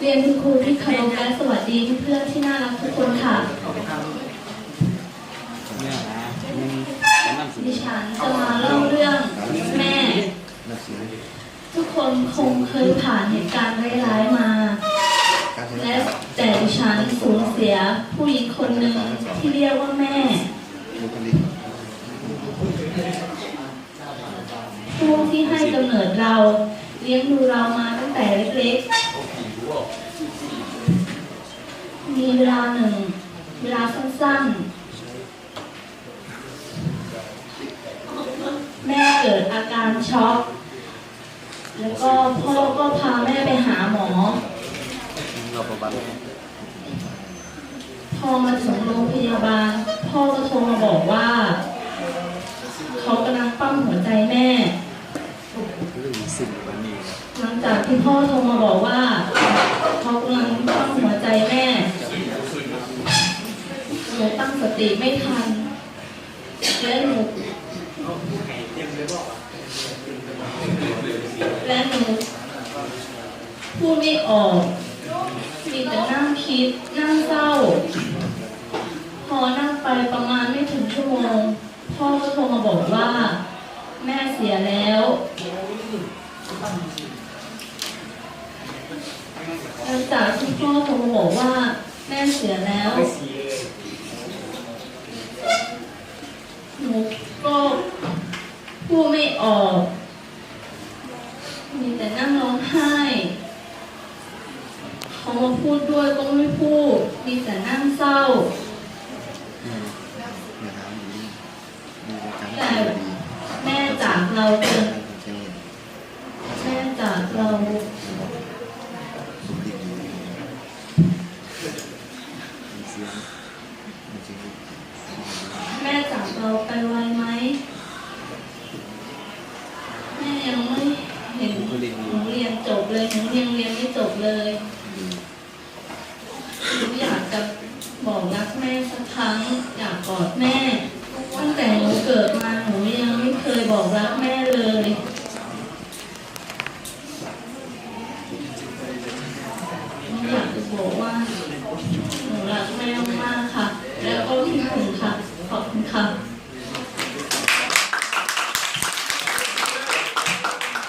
เรียนคุณครูที่เคารพและสวัสดีเพื่อนที่น่ารักทุกคนค่ะเนี่ยนะมันเป็นนำเสนดิฉันจะมาเล่าเรื่องแม่ ทุกคนคงเคยผ่านเหตุการณ์ร้ายๆมา และแต่ดิฉันสูญเสียผู้หญิงคนหนึ่งที่เรียกว่าแม่ ผู้ที่ให้กำเนิดเราเลี้ยงดูเรามาตั้งแต่เล็กๆ มีเวลาหนึ่ง เวลาสั้นๆ แม่เกิดอาการช็อก แล้วก็พ่อก็พาแม่ไปหาหมอ พอมาถึงโรงพยาบาล พ่อก็โทรมาบอกว่า เขากำลังปั้มหัวใจแม่ หลังจากที่พ่อโทรมาบอกว่ากำลังปั้มหัวใจแม่หนู ติไม่ทันและหนูและหนูพูดไม่ออกมีแต่นั่งคิดนั่งเศร้า พอนั่งไปประมาณไม่ถึงชั่วโมง พ่อก็โทรมาบอกว่า แม่เสียแล้ว หลังจากที่พ่อโทรมาบอกว่า แม่เสียแล้ว หนูก็พูดไม่ออก มีแต่นั่งร้องไห้เขามาพูดด้วยก็ไม่พูด มีแต่นั่งเศร้าเนี่ยถามดีมีรายการแต่แม่จากเราจนแม่จากเราแม่จาก เราไปไวไหมแม่ยังไม่เห็นหนูเรียนจบเลยหนูยังเรียนไม่จบเลยหนูอยากจะบอกรักแม่สักครั้ง อยากกอดแม่